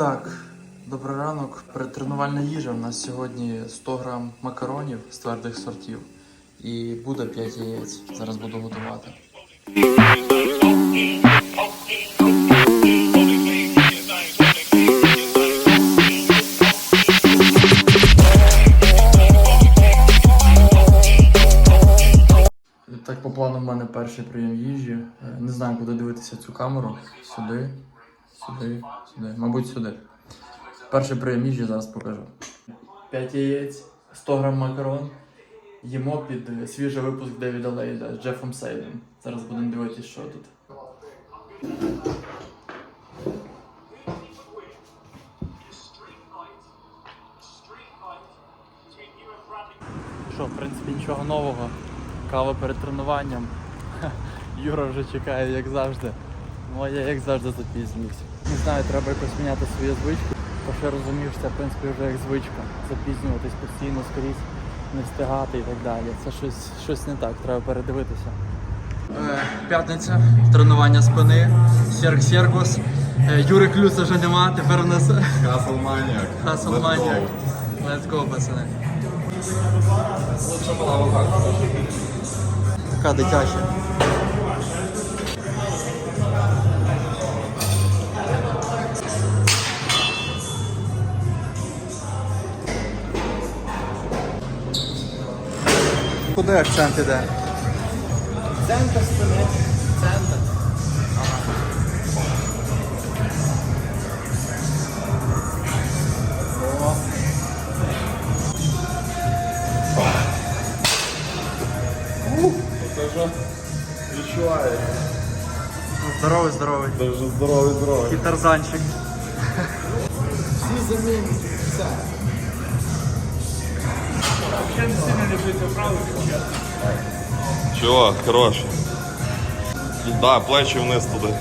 Так, добрий ранок. Перетренувальна їжа. У нас сьогодні 100 грам макаронів з твердих сортів і буде 5 яєць. Зараз буду готувати. Так, по плану в мене перший прийом їжі. Е, Не знаю, куди дивитися цю камеру. Сюди, сюди, сюди. Мабуть, сюди. Перший прийом їжі зараз покажу. 5 яєць, 100 грам макарон. Їмо під свіжий випуск Девіда Лейда з Джефом Сейлем. Зараз будемо дивитися, що тут. Що, в принципі, нічого нового. Кава перед тренуванням. Юра вже чекає, як завжди. Ну а я як завжди запізнююсь. Не знаю, треба якось міняти свою звичку. То що я розумію, що це в принципі вже як звичка. Запізнюватись постійно скрізь, не встигати і так далі. Це щось, щось не так, треба передивитися. П'ятниця, тренування спини, Серг Сергос. Юри Клюса вже нема, тепер у нас Хасл Маніак. Хасл Маніак. Let's go, пацани. Така дитяча. Куди акцент іде? Центр спини. Центр. О. Це вже відчуває. Здоровий, здоровий. Це вже здоровий, здоровий. І тарзанчик. Всі замінні. Все. Чого, хорош. Да, плечі вниз туди.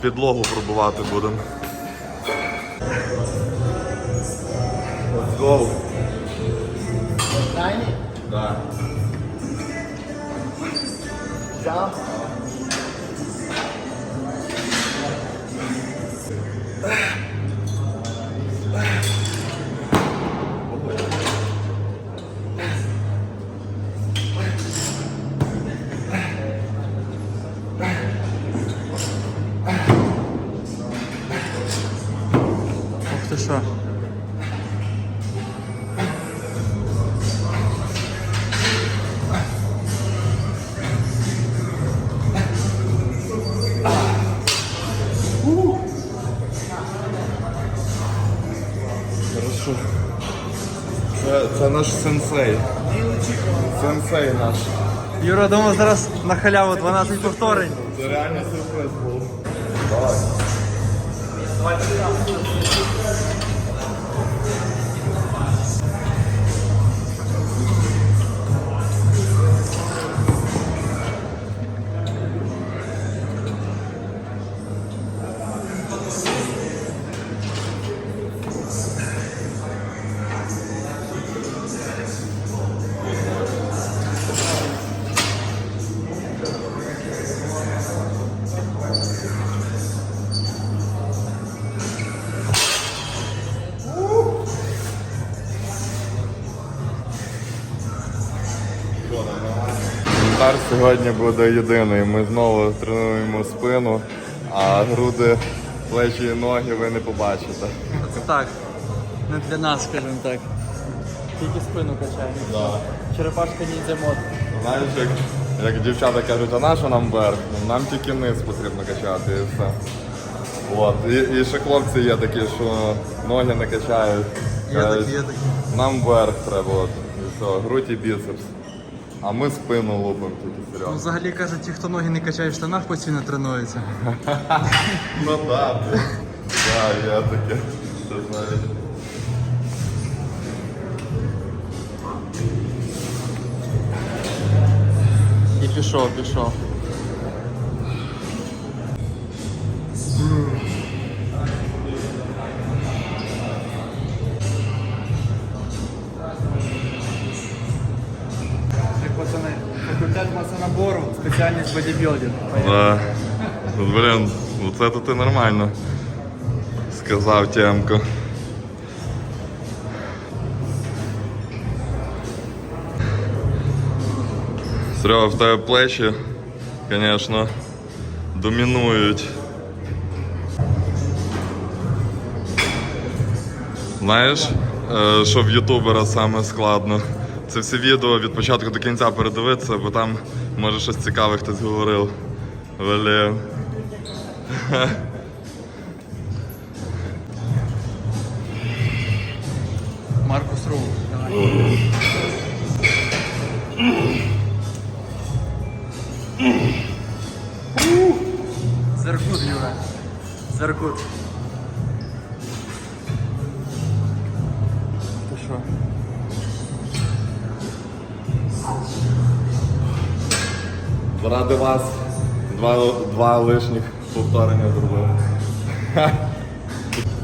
Підлогу пробувати будемо. Let's go. Да. Ух Хорошо. Це, це наш сенсей. Сенсей наш. Юра думаю, зараз на халяву 12 повторень. Це реально сюрприз був. Стар сьогодні буде єдиний. Ми знову тренуємо спину, а груди, плечі і ноги ви не побачите. Так. Не для нас, скажімо так. Тільки спину качаємо. Да. Черепашка ніндзя мод. Знаєш, як, як дівчата кажуть, а на що нам верх? Нам тільки низ потрібно качати і все. От. І, і ще хлопці є такі, що ноги не качають. Є такі, є такі. Нам верх треба, от, і все, грудь і біцепс. А ми спину лупимо тільки Ну, серйозно. взагалі кажуть, ті, хто ноги не качає в штанах, постійно тренуються. Ну так, да, Так, я таке. Це знаєш. І пішов, пішов. Масонабору, спеціальність бодібілдинг. Да. Блін, оце то ти нормально. Сказав Тємко. Серега, в тебе плечі, звісно, домінують. Знаєш, е, що в ютубера саме складно? Це всі відео від початку до кінця передивитися, бо там може щось цікаве хтось говорив. Блін. Маркус Рул. Зеркут, Юра. Зеркут. Ти що? Ради вас два, два лишніх повторення зробив.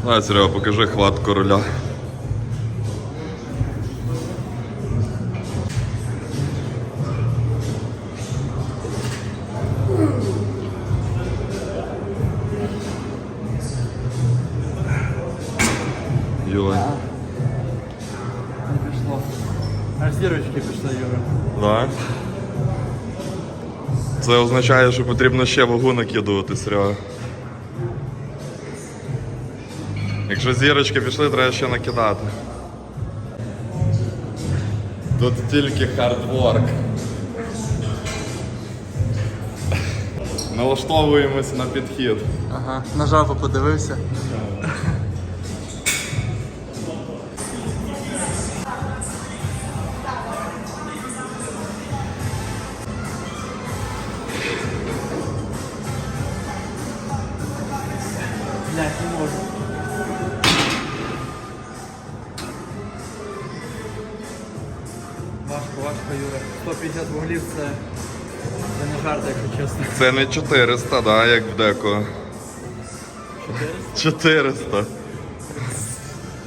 Давай, Серега, покажи хват короля. Юлай. Не пішло. Аж зірочки пішли, Юра. Да. Це означає, що потрібно ще вагу накидувати, Серега. Якщо зірочки пішли, треба ще накидати. Тут тільки хардворк. Налаштовуємося на підхід. Ага, на жабу подивився. 150 вуглів це, це не жарт, якщо чесно. Це не 400, да, як в деко. 400.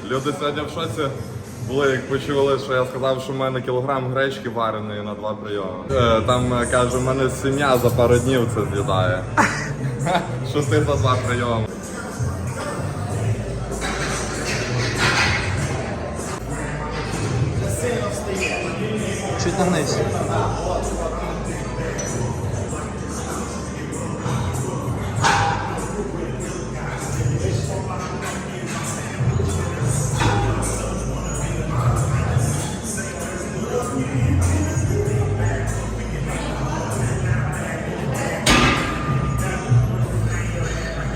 Люди сьогодні в шоці були, як почули, що я сказав, що в мене кілограм гречки вареної на два прийоми. Е, Там е, каже, в мене сім'я за пару днів це з'їдає. Що ти за два прийоми?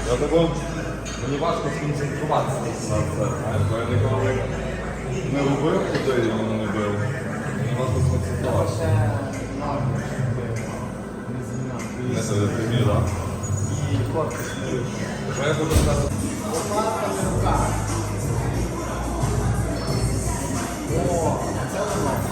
Я такого мені важко сконцентруватися на це, бо я ніколи не робив туди воно не бив. Мені важко сконцентруватися. Не це ти мій, так? Що я буду сказати? Це воно.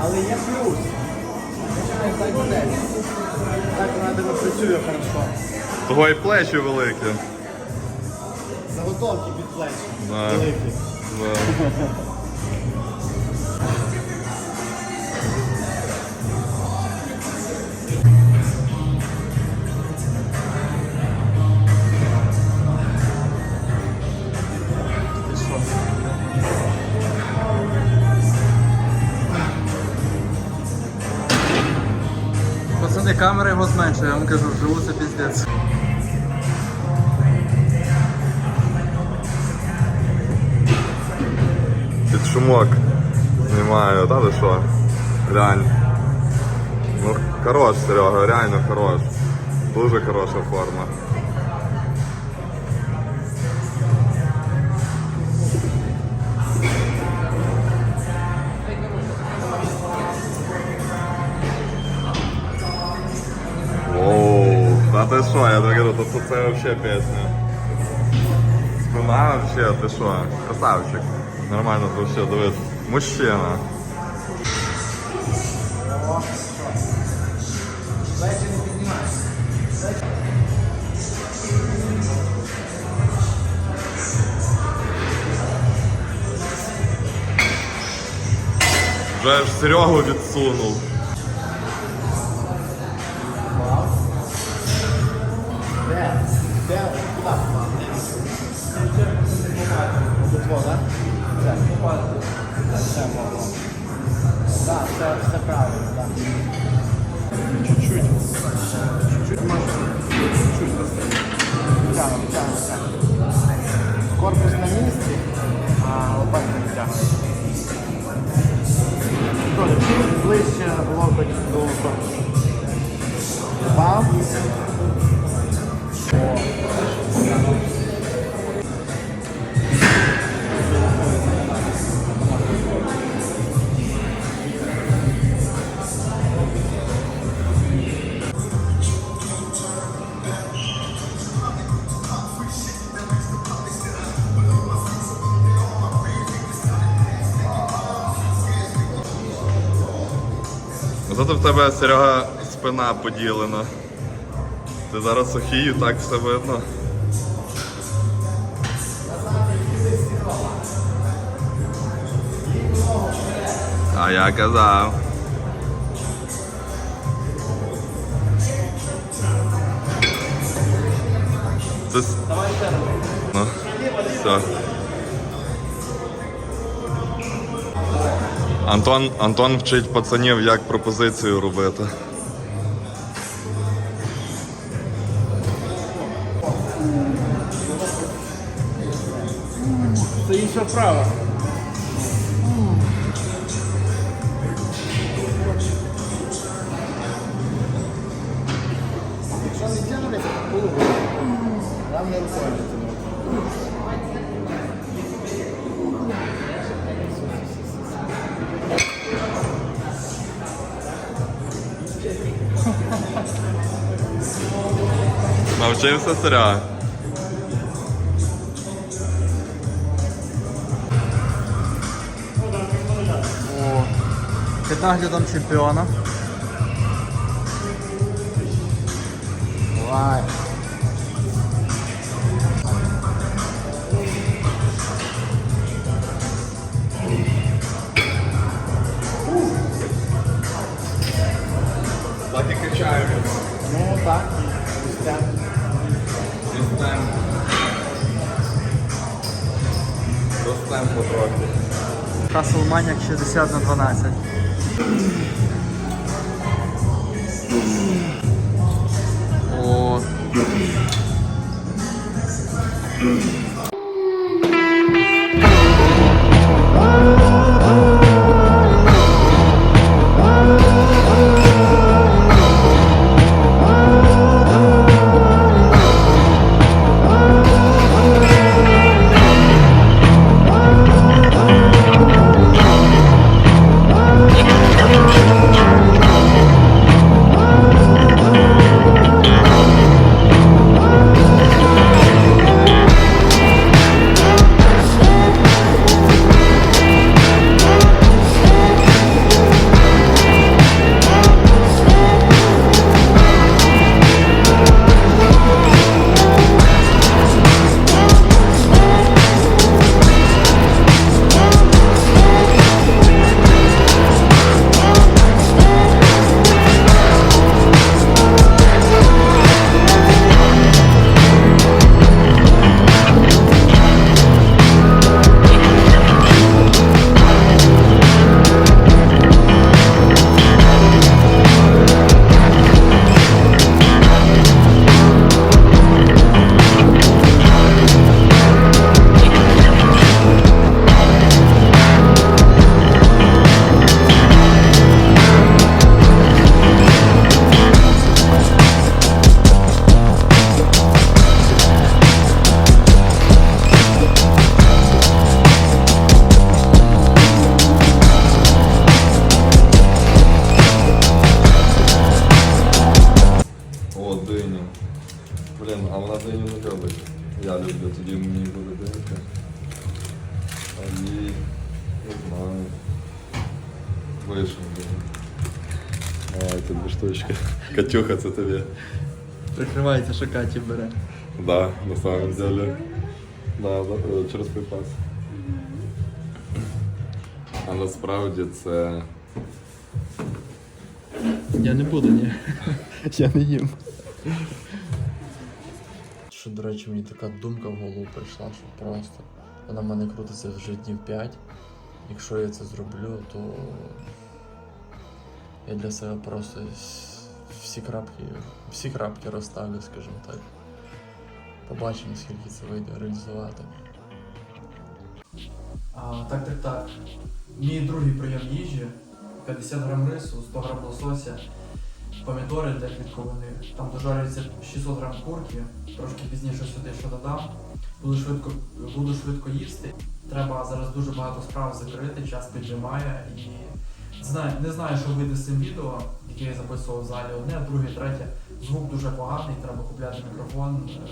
Але є плюс. Так. Так вона тебе працює хорошо. Того і плечі великі. Заготовки під плечі. Да. Великі. Да. Його я вам кажу, вживу це піздець. Під шумок знімаю, та ти що? Реально. Ну, хорош, Серега, реально хорош. Дуже хороша форма. що, я так кажу, то це взагалі пісня. Спина вообще, ти що, красавчик. Нормально вообще, дивись. Мужчина. Вже ж Серегу відсунув. Корпус на місці, а лопатка не тягнеться. Добре, чуть ближче локоть до корпусу. Зато в тебе, Серега, спина поділена. Ти зараз сухий, і так все видно. А я казав. С- Ну, все. Антон, Антон вчить пацанів, як пропозицію робити. Це інша вправа. Навчився Серега. О, під наглядом чемпіона. Давай. Так і качаємо. Ну так. Ростем. Ростем. Ростем потрохи. Каселманяк 60 на 12. О. О, Їй не знаю. Вийшов диню. Давай, дві штучки. Катюха, це тобі. Прикривається, що Каті бере. Да, на самом деле. Да, да, е, через припас. А насправді це. Я не буду, ні. Я не їм. Що, до речі, мені така думка в голову прийшла, що просто вона в мене крутиться вже днів 5. Якщо я це зроблю, то я для себе просто всі крапки, всі крапки розставлю, скажімо так. Побачимо, скільки це вийде реалізувати. А, так, так, так. Мій другий прийом їжі 50 грам рису, 100 грам лосося, помідори для квітковини. Там дожарюється 600 грам курки, трошки пізніше сюди що додам. Буду швидко, буду швидко їсти. Треба зараз дуже багато справ закрити, час піджимає і знаю, не знаю, що вийде з цим відео, яке я записував в залі. Одне, друге, третє. Звук дуже поганий, треба купляти мікрофон. Е,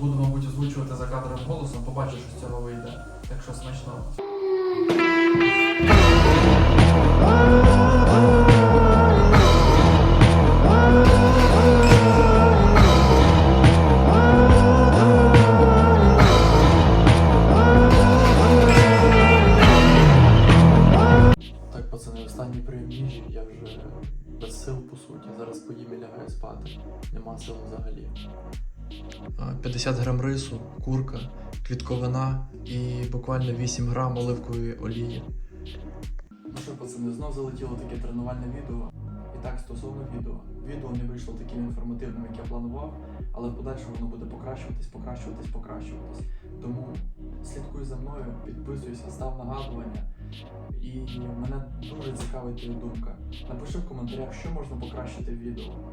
Буду, мабуть, озвучувати за кадровим голосом, побачу, що з цього вийде. Так що смачного. Суті. Зараз поїм і лягаю спати. Нема сил взагалі. 50 грам рису, курка, квітковина і буквально 8 грам оливкової олії. Ну що, пацани, знов залетіло таке тренувальне відео. І так, стосовно відео. Відео не вийшло таким інформативним, як я планував, але в подальшому воно буде покращуватись, покращуватись, покращуватись. Тому слідкуй за мною, підписуйся, став нагадування. І мене дуже цікавить твоя думка. Напиши в коментарях, що можна покращити в відео.